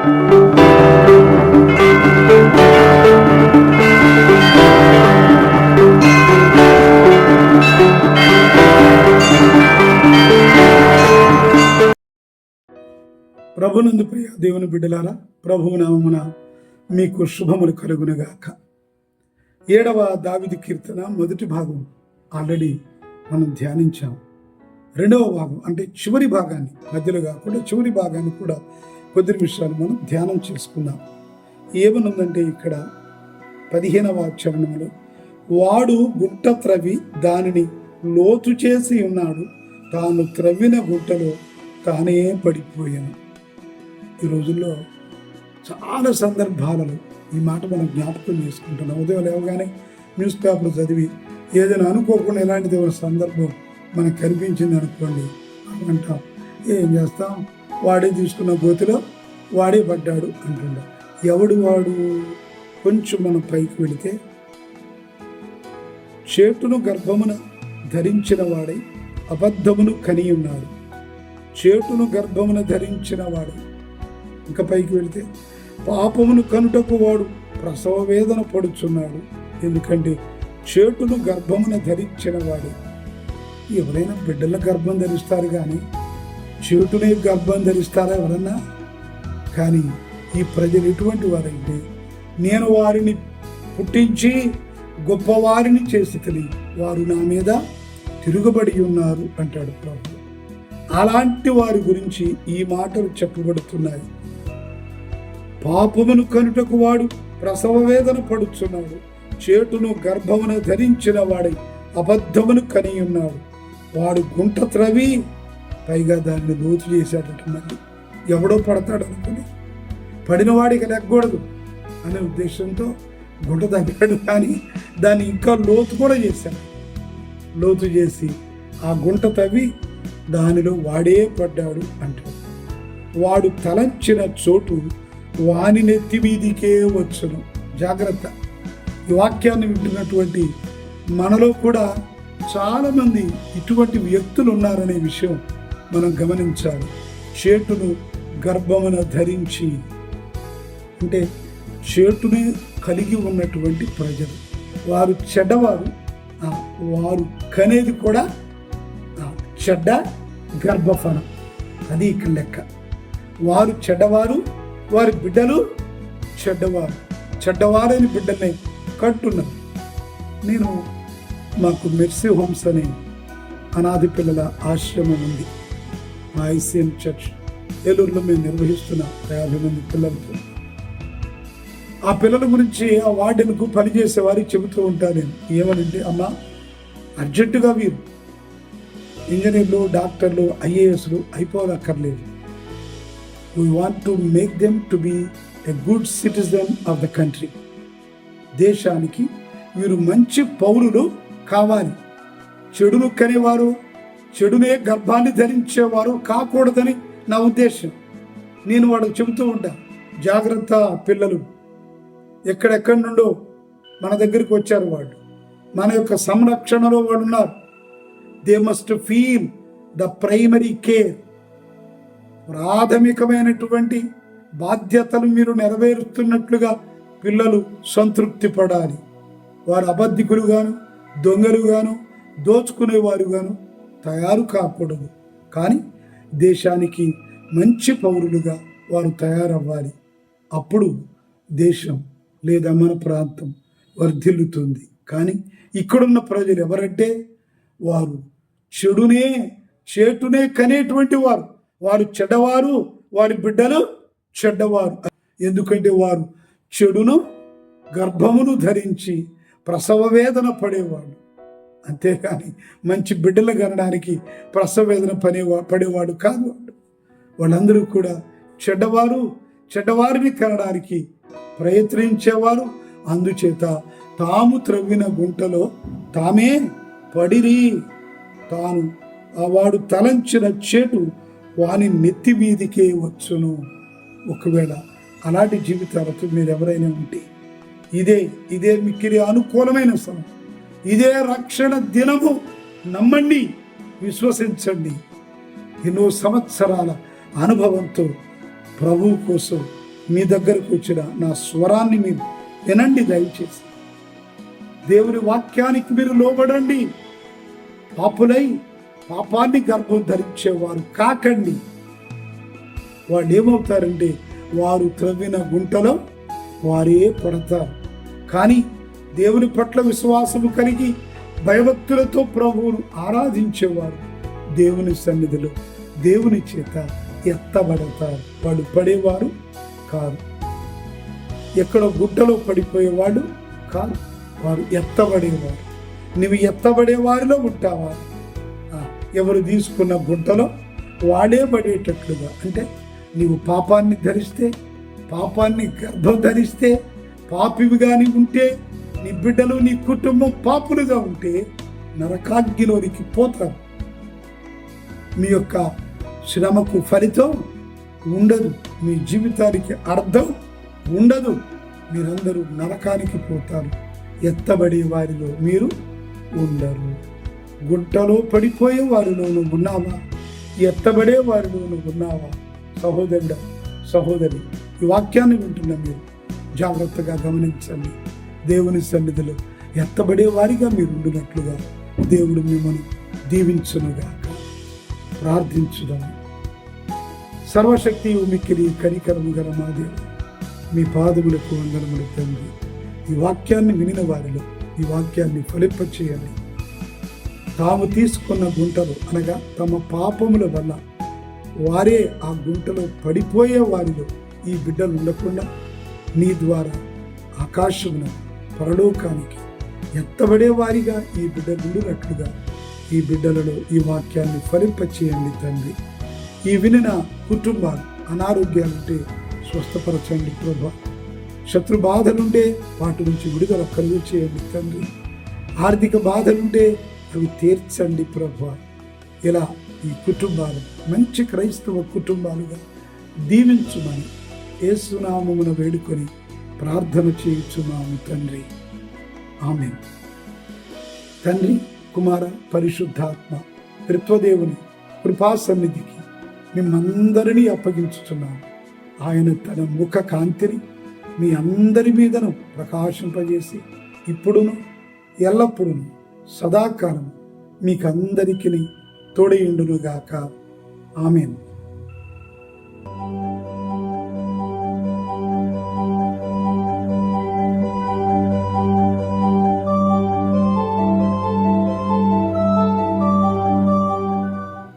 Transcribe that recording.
ప్రభునందు ప్రియ దేవుని బిడ్డలారా ప్రభువు నామమున మీకు శుభములు కలుగునగాక. ఏడవ దావిది కీర్తన మొదటి భాగం ఆల్రెడీ మనం ధ్యానించాం. రెండవ భాగం అంటే చివరి భాగాన్ని మధ్యలో కాకుండా చివరి భాగాన్ని కూడా కొద్ది నిమిషాలు మనం ధ్యానం చేసుకుందాం. ఏమనుందంటే ఇక్కడ పదిహేనవ చరణంలో వాడు గుట్ట త్రవి దానిని లోతు చేసి ఉన్నాడు తాను త్రవ్విన గుట్టలో తానే పడిపోయాను. ఈ రోజుల్లో చాలా సందర్భాలలో ఈ మాట మనం జ్ఞాపకం చేసుకుంటున్నాం. ఉదయం లేవగానే న్యూస్ పేపర్ చదివి ఏదైనా అనుకోకుండా ఇలాంటిది ఒక సందర్భం మనకు కనిపించింది అనుకోండి అంటాం ఏం చేస్తాం? వాడే తీసుకున్న గోతిలో వాడే పడ్డాడు అంటుండ. ఎవడు వాడు? కొంచెం మనం పైకి వెళితే చేటును గర్భమున ధరించిన వాడై అబద్ధమును కని ఉన్నాడు. చేటును గర్భమున ధరించిన వాడు ఇంకా పైకి వెళితే పాపమును కనుటకు వాడు ప్రసవ వేదన పడుచున్నాడు. ఎందుకంటే చేటును గర్భమున ధరించిన వాడు. ఎవరైనా బిడ్డల గర్భం ధరిస్తారు కానీ చెవిటిని గర్భం ధరిస్తారా ఎవరన్నా? కానీ ఈ ప్రజలు ఎటువంటి వారంటే నేను వారిని పుట్టించి గొప్పవారిని చేసి తెలియ వారు నా మీద తిరుగుబడి ఉన్నారు అంటాడు ప్రభు. అలాంటి వారి గురించి ఈ మాటలు చెప్పబడుతున్నాయి. పాపమును కనుటకు వాడు ప్రసవ వేదన పడుచున్నాడు. చేటును గర్భమును ధరించిన వాడై అబద్ధమును కని ఉన్నాడు. వాడు గుంట త్రవి పైగా దాన్ని లోతు చేశాడట మళ్ళీ. ఎవడో పడతాడు అనుకుని. పడిన వాడికి లెక్కకూడదు అనే ఉద్దేశంతో గుంట తగ్గాడు కానీ దాన్ని ఇంకా లోతు కూడా చేశాడు. లోతు చేసి ఆ గుంట తవ్వి దానిలో వాడే పడ్డాడు అంటాడు. వాడు తలంచిన చోటు వాని నెత్తి మీదికే వచ్చును. జాగ్రత్త. ఈ వాక్యాన్ని వింటున్నటువంటి మనలో కూడా చాలామంది ఇటువంటి వ్యక్తులు ఉన్నారనే విషయం మనం గమనించాలి. చేటును గర్భమున ధరించి అంటే చేటుని కలిగి ఉన్నటువంటి ప్రజలు. వారు చెడ్డవారు. వారు కనేది కూడా ఆ, చెడ్డ గర్భఫలం. అది ఇక్కడ లెక్క. వారు చెడ్డవారు వారి బిడ్డలు చెడ్డవారు. చెడ్డవారని బిడ్డల్ని కట్టున్నారు నేను మాకు మెర్సీ హోమ్స్ అనే అనాథ పిల్లల ఆశ్రమం ఉంది. మా ఐసిఎన్ చర్చ్ ఏలూరులో మేము నిర్వహిస్తున్న యాభై మంది పిల్లలతో. ఆ పిల్లల గురించి ఆ వార్డెన్కు పనిచేసే వారికి చెబుతూ ఉంటాను నేను. ఏమనంటే అమ్మ అర్జెంటుగా వీరు ఇంజనీర్లు డాక్టర్లు ఐఏఎస్లు అయిపోవక్కర్లేదు we want to make them to be a good citizen of the country దేశానికి వీరు మంచి పౌరులు కావాలి. చెడును కనేవారు చెడునే గర్భాన్ని ధరించేవారు కాకూడదని నా ఉద్దేశం. నేను వాడు చెబుతూ ఉంటా జాగ్రత్త పిల్లలు. ఎక్కడెక్కడి నుండో మన దగ్గరికి వచ్చారు వాళ్ళు. మన యొక్క సంరక్షణలో వాళ్ళు ఉన్నారు. They must feel the primary care ప్రాథమికమైనటువంటి బాధ్యతలు మీరు నెరవేరుస్తున్నట్లుగా పిల్లలు సంతృప్తి పడాలి. వారు అబద్ధికులుగాను దొంగలుగాను దోచుకునేవారుగాను తయారు కాకూడదు. కానీ దేశానికి మంచి పౌరులుగా వారు తయారవ్వాలి. అప్పుడు దేశం లేదా మన ప్రాంతం వర్ధిల్లుతుంది. కానీ ఇక్కడున్న ప్రజలు ఎవరంటే వారు చెడునే చేటునే కనేటువంటి వారు. వారు చెడ్డవారు వారి బిడ్డలు చెడ్డవారు. ఎందుకంటే వారు చెడును గర్భమును ధరించి ప్రసవ వేదన పడేవాడు అంతేకాని మంచి బిడ్డలు కనడానికి ప్రసవేదన పని పడేవాడు కాదు వాడు. వాళ్ళందరూ కూడా చెడ్డవారు చెడ్డవారిని కనడానికి ప్రయత్నించేవారు. అందుచేత తాము త్రవ్విన గుంటలో తామే పడిరి. తాను ఆ వాడు తలంచిన చేటు వాని నెత్తి మీదికే వచ్చును. ఒకవేళ అలాంటి జీవితాలతో మీరు ఎవరైనా ఉంటే ఇదే ఇదే మిక్కిరి అనుకూలమైన సమయం ఇదే రక్షణ దినము నమ్మండి విశ్వసించండి. ఎన్నో సంవత్సరాల అనుభవంతో ప్రభువు కోసం మీ దగ్గరకు వచ్చిన నా స్వరాన్ని మీరు వినండి దయచేసి. దేవుని వాక్యానికి మీరు లోబడండి. పాపులై పాపాన్ని గర్భం ధరించేవారు కాకండి. వాళ్ళు ఏమవుతారంటే వారు త్రవ్విన గుంటలో వారే పడతారు. కానీ దేవుని పట్ల విశ్వాసము కలిగి భయభక్తులతో ప్రభువును ఆరాధించేవారు. దేవుని సన్నిధిలో దేవుని చేత ఎత్తబడతారు. వాళ్ళు పడేవారు కాదు. ఎక్కడో గుడ్డలో పడిపోయేవాడు కాదు. వారు ఎత్తబడేవారు. నువ్వు ఎత్తబడే వారిలో ఉంటావా? ఎవరు తీసుకున్న గుంటలో వాడే పడేటట్లుగా. అంటే నీవు పాపాన్ని ధరిస్తే పాపాన్ని గర్భం ధరిస్తే పాపివి కానీ ఉంటే నీ బిడ్డలు నీ కుటుంబం పాపులుగా ఉంటే నరకాగ్నిలోనికి పోతారు మీ యొక్క శ్రమకు ఫలితం ఉండదు. మీ జీవితానికి అర్థం ఉండదు. మీరందరూ నరకానికి పోతారు. ఎత్తబడే వారిలో మీరు ఉండరు. గుంటలో పడిపోయే వారిలో నువ్వు ఉన్నావా? ఎత్తబడే వారిలో నువ్వు ఉన్నావా? సహోదరుడు సహోదరి ఈ వాక్యాన్ని వింటున్న మీరు జాగ్రత్తగా గమనించండి. దేవుని సన్నిధిలో ఎత్తబడే వారిగా మీరు ఉండినట్లుగా దేవుడు మిమ్మల్ని దీవించునుగాక. ప్రార్థించుదాం. సర్వశక్తి మిక్కిలి కరికరము గల మా దేవుడు మీ పాదములకు వందనములు తండ్రి. ఈ వాక్యాన్ని వినిన వారిలో ఈ వాక్యాన్ని ఫలింపచేయండి. తాము తీసుకున్న గుంటలు అనగా తమ పాపముల వల్ల వారే ఆ గుంటలో పడిపోయే వారిలో ఈ బిడ్డలు ఉండకుండా నీ ద్వారా ఆకాశమున పరలోకానికి ఎత్తబడే వారిగా ఈ బిడ్డలు ఉండినట్లుగా ఈ బిడ్డలలో ఈ వాక్యాన్ని ఫలింపచేయండి తండ్రి. ఈ వినిన కుటుంబాలు అనారోగ్యాలుంటే స్వస్థపరచండి ప్రభా. శత్రు బాధలుంటే వాటి నుంచి విడుదల కలుగు చేయండి తండ్రి. ఆర్థిక బాధలుంటే అవి తీర్చండి ప్రభా. ఇలా ఈ కుటుంబాలు మంచి క్రైస్తవ కుటుంబాలుగా దీవించుమని ఏసునామమున వేడుకొని ప్రార్థన చేయించున్నాము తండ్రి. ఆమె తండ్రి కుమార పరిశుద్ధాత్మ త్రిత్వదేవుని కృపా సన్నిధికి మిమ్మందరినీ అప్పగించుచున్నాము. ఆయన తన ముఖ కాంతిని మీ అందరి మీదను ప్రకాశింపజేసి ఇప్పుడును ఎల్లప్పుడూ సదాకాలం మీకందరికీ తోడయుండునుగాక ఆమెను.